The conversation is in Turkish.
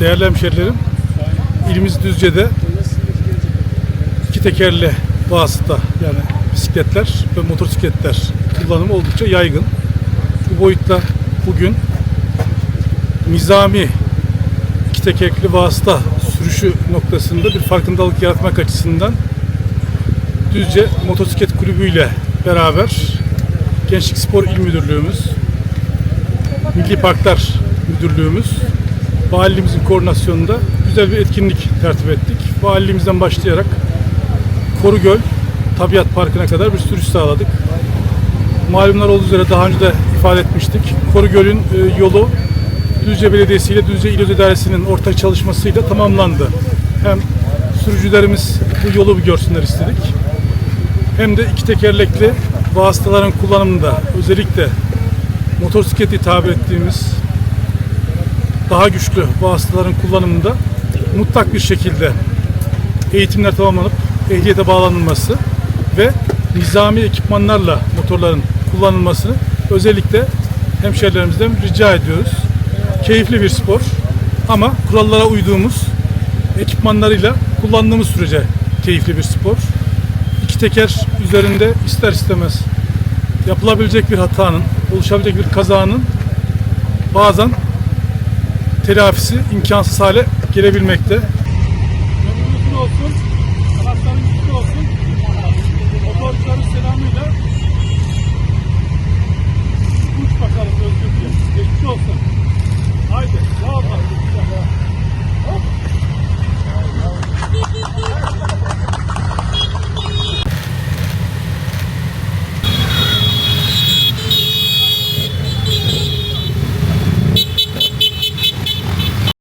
Değerli hemşerilerim, ilimiz Düzce'de iki tekerli vasıta yani bisikletler ve motosikletler kullanımı oldukça yaygın. Bu boyutta bugün nizami iki tekerlekli vasıta sürüşü noktasında bir farkındalık yaratmak açısından Düzce Motosiklet Kulübü ile beraber Gençlik Spor İl Müdürlüğümüz, Milli Parklar Müdürlüğümüz, Valiliğimizin koordinasyonunda güzel bir etkinlik tertip ettik. Valiliğimizden başlayarak Korugöl Tabiat Parkı'na kadar bir sürüş sağladık. Malumlar olduğu üzere daha önce de ifade etmiştik. Korugöl'ün e, yolu Düzce Belediyesi ile Düzce İl İdaresi'nin ortak çalışmasıyla tamamlandı. Hem sürücülerimiz bu yolu bir görsünler istedik. Hem de iki tekerlekli vasıtaların kullanımında özellikle motosikleti tabir ettiğimiz daha güçlü vasıtaların kullanımında mutlak bir şekilde eğitimler tamamlanıp ehliyete bağlanılması ve nizami ekipmanlarla motorların kullanılmasını özellikle hemşerilerimizden rica ediyoruz. Keyifli bir spor ama kurallara uyduğumuz ekipmanlarıyla kullandığımız sürece keyifli bir spor. İki teker üzerinde ister istemez yapılabilecek bir hatanın, oluşabilecek bir kazanın bazen telafisi imkansız hale gelebilmekte.